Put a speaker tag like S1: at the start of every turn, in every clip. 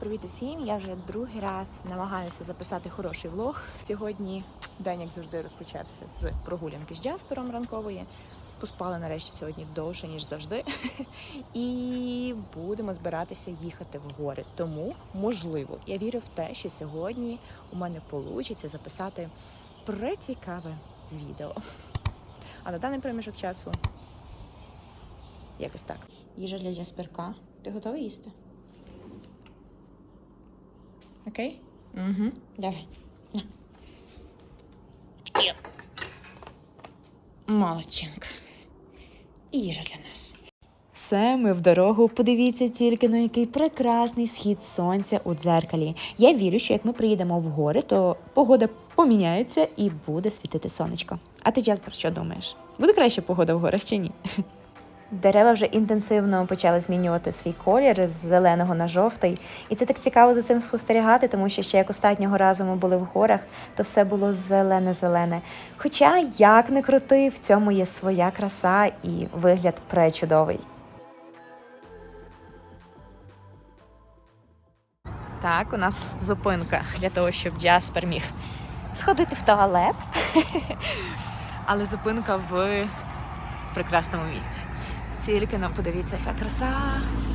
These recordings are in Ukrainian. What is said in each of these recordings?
S1: Привіт усім! Я вже другий раз намагаюся записати хороший влог. Сьогодні день, як завжди, розпочався з прогулянки з Джаспером ранкової. Поспали нарешті сьогодні довше, ніж завжди. І будемо збиратися їхати в гори. Тому, можливо, я вірю в те, що сьогодні у мене вийде записати прецікаве відео. А на даний проміжок часу якось так. Їжа для Джасперка. Ти готовий їсти? Окей? Угу. Давай. На. Молодчинка. І їжа для нас. Все, ми в дорогу. Подивіться тільки на який прекрасний схід сонця у дзеркалі. Я вірю, що як ми приїдемо в гори, то погода поміняється і буде світити сонечко. А ти, Джаспер, що думаєш? Буде краща погода в горах чи ні? Дерева вже інтенсивно почали змінювати свій колір з зеленого на жовтий. І це так цікаво за цим спостерігати, тому що ще як останнього разу ми були в горах, то все було зелене-зелене. Хоча, як не крути, в цьому є своя краса і вигляд пречудовий. Так, у нас зупинка для того, щоб Джаспер міг сходити в туалет. Але зупинка в прекрасному місці. Тільки нам подивіться, яка краса.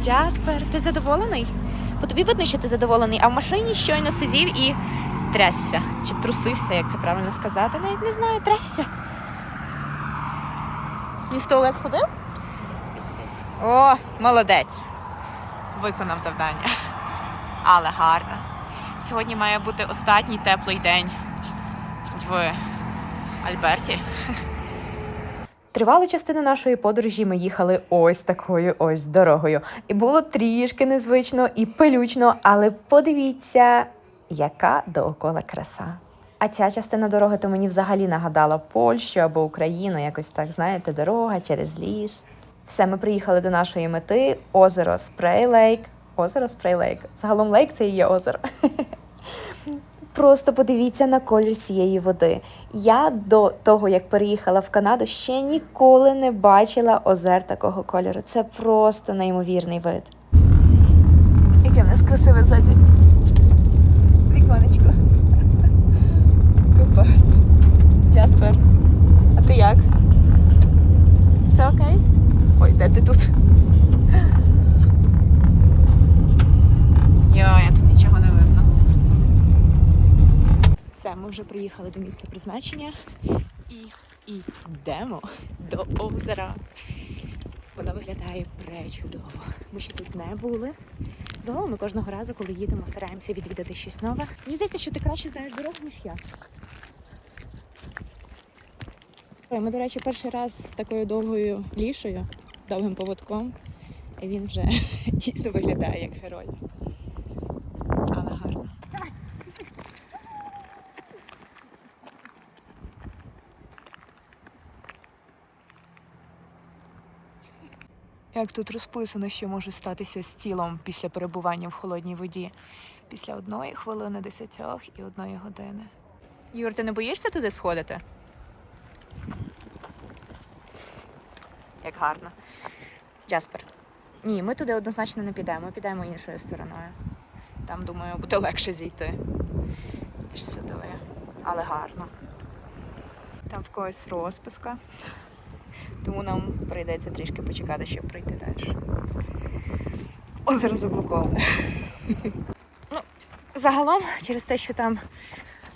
S1: Джаспер, ти задоволений? По тобі видно, що ти задоволений, а в машині щойно сидів і трясся. Чи трусився, як це правильно сказати? Навіть не знаю, трясся. Він в туалет сходив? О, молодець. Виконав завдання. Але гарно. Сьогодні має бути останній теплий день в Альберті. Тривалу частину нашої подорожі ми їхали ось такою ось дорогою. І було трішки незвично і пилючно, але подивіться, яка доокола краса. А ця частина дороги то мені взагалі нагадала Польщу або Україну, якось так, знаєте, дорога через ліс. Все, ми приїхали до нашої мети озеро Спрейлейк. Озеро Спрейлейк. Загалом лейк це і є озеро. Просто подивіться на колір цієї води. Я до того, як переїхала в Канаду, ще ніколи не бачила озер такого кольору. Це просто неймовірний вид. Яке в нас красиве ззаді. Віконечко. Капець. Джаспер. А ти як? Все окей? Ой, де ти тут? Йой, тут нічого не видно. Все, ми вже приїхали до місця призначення і йдемо до озера. Воно виглядає пречудово. Ми ще тут не були. Загалом ми кожного разу, коли їдемо, стараємося відвідати щось нове. Мені здається, що ти краще знаєш дорогу, ніж я. Ми, до речі, перший раз з такою довгою лішою, довгим поводком. І він вже дійсно виглядає як герой. Але гарно. Як тут розписано, що може статися з тілом після перебування в холодній воді? Після одної хвилини, десятьох і одної години. Юр, ти не боїшся туди сходити? Як гарно. Джаспер. Ні, ми туди однозначно не підемо, ми підемо іншою стороною. Там, думаю, буде легше зійти, ніж сюди. Але гарно. Там в когось розписка. Тому нам прийдеться трішки почекати, щоб пройти далі. Озеро заблоковане. ну, загалом, через те, що там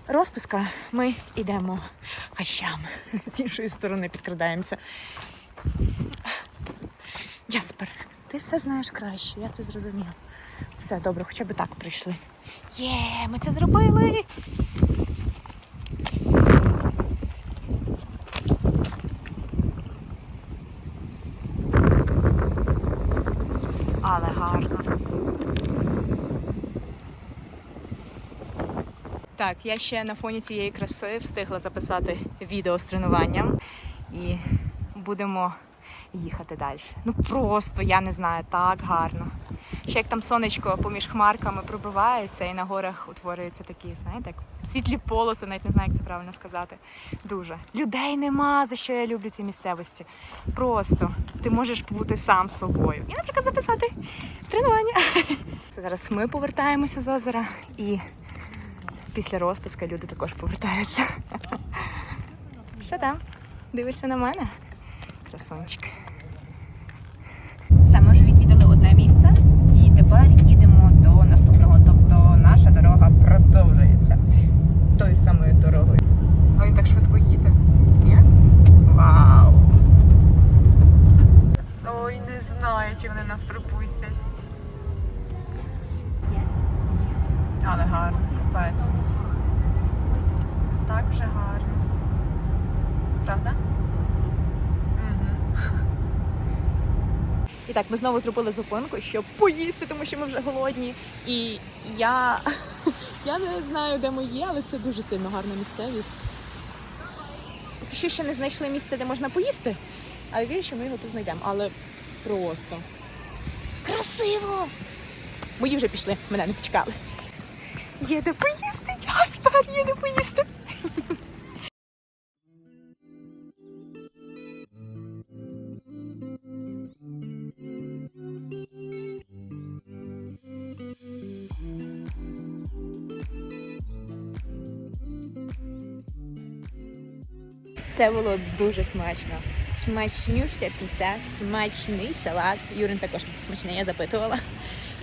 S1: розписка, ми йдемо хащами. З іншої сторони підкрадаємося. Джаспер, ти все знаєш краще, я це зрозуміла. Все добре, хоча б так прийшли. Є, ми це зробили. Але гарно. Так, я ще на фоні цієї краси встигла записати відео з тренуванням і будемо їхати далі. Ну просто я не знаю, так гарно. Ще як там сонечко поміж хмарками пробивається і на горах утворюються такі, знаєте, як світлі полоси, навіть не знаю, як це правильно сказати. Дуже. Людей нема, за що я люблю ці місцевості. Просто ти можеш бути сам собою. І, наприклад, записати тренування. Це зараз ми повертаємося з озера і після розпуска люди також повертаються. Що там? Дивишся на мене? Красунчик. Все, ми вже відвідали одне місце і тепер їдемо до наступного. Тобто наша дорога продовжується тою самою дорогою. А він так швидко їде. Ні? Вау! Ой, не знаю, чи вони нас пропустять. Але гарно, капець. Так вже гарно. Правда? І так, ми знову зробили зупинку, щоб поїсти, тому що ми вже голодні. І я, я не знаю, де ми є, але це дуже сильно гарна місцевість. Поки що ще не знайшли місце, де можна поїсти, але вірю, що ми його тут знайдемо. Але просто красиво! Мої вже пішли, мене не почекали. Є де поїсти, Джаспер, є де поїсти. Це було дуже смачно. Смачнюща піца, смачний салат. Юрин також смачний, я запитувала.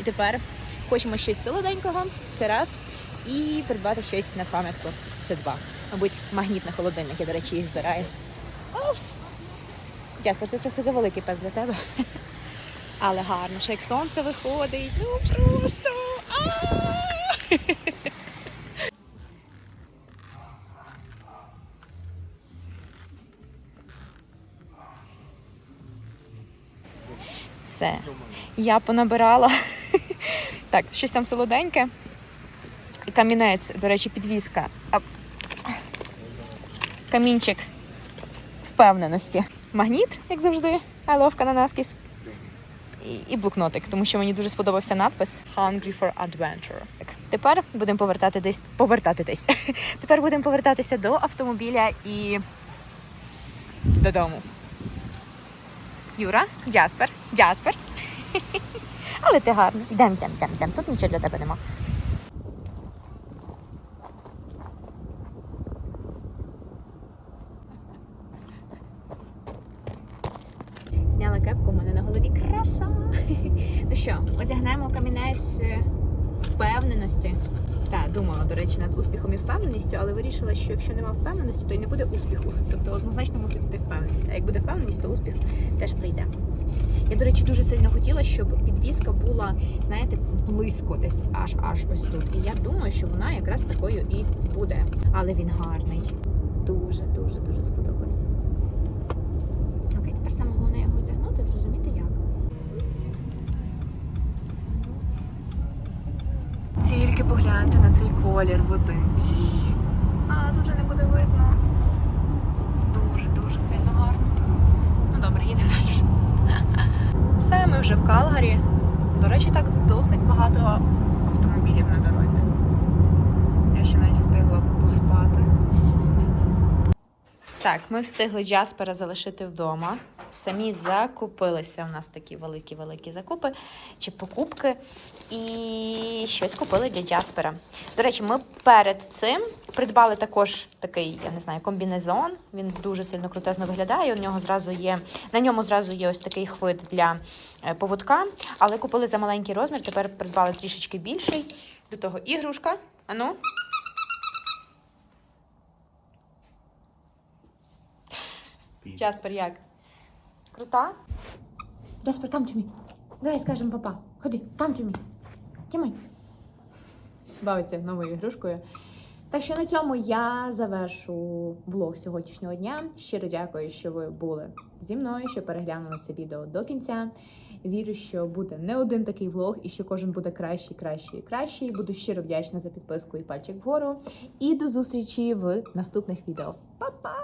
S1: І тепер хочемо щось солоденького, це раз. І придбати щось на пам'ятку. Це два. Мабуть, магніт на холодильник, я, до речі, їх збираю. Опс! Дяспер, це трохи завеликий пес для тебе. Але гарно, ще як сонце виходить. Ну просто. Все. Я понабирала. Так, щось там солоденьке. Камінець, до речі, підвіска. Камінчик впевненості. Магніт, як завжди, айловка на наскіз. І, і блокнотик, тому що мені дуже сподобався надпис Hungry for Adventure. Так, тепер будемо повертати десь. Повертати десь. Тепер будемо повертатися до автомобіля і додому. Юра, Дяспер, Дяспер. Але ти гарний. Йдем, йдем, йдем, йдем. Тут нічого для тебе нема. Зняла кепку, у мене на голові краса. Ну що, одягнемо камінець е, впевненості. Так, думала, до речі, над успіхом і впевненістю, але вирішила, що якщо нема впевненості, то й не буде успіху. Тобто однозначно мусить бути впевненість. А як буде впевненість, то успіх теж прийде. Я, до речі, дуже сильно хотіла, щоб підвіска була, знаєте, близько десь аж аж ось тут. І я думаю, що вона якраз такою і буде. Але він гарний. Дуже, дуже, дуже сподобався. Окей, тепер саме головне його одягнути, зрозуміти як. Тільки погляньте на цей колір води. А, тут вже не буде видно. Дуже, дуже сильно гарно. Ну добре, їдемо далі. Все, ми вже в Калгарі. До речі, так досить багато автомобілів на дорозі. Я ще навіть встигла поспати. Так, ми встигли Джаспера залишити вдома. Самі закупилися. У нас такі великі-великі закупи чи покупки. І щось купили для Джаспера. До речі, ми перед цим придбали також такий, я не знаю, комбінезон. Він дуже сильно крутезно виглядає. У нього зразу є, на ньому зразу є ось такий хвит для е, поводка. Але купили за маленький розмір, тепер придбали трішечки більший. До того ігрушка. Ану. Джаспер, як? Крута? Джаспер, come to. Давай скажемо папа. Ходи, come to. Тімай. Бавиться новою ігрушкою. Так що на цьому я завершу влог сьогоднішнього дня. Щиро дякую, що ви були зі мною, що переглянули це відео до кінця. Вірю, що буде не один такий влог, і що кожен буде кращий, кращий і кращий. Буду щиро вдячна за підписку і пальчик вгору. І до зустрічі в наступних відео. Па-па!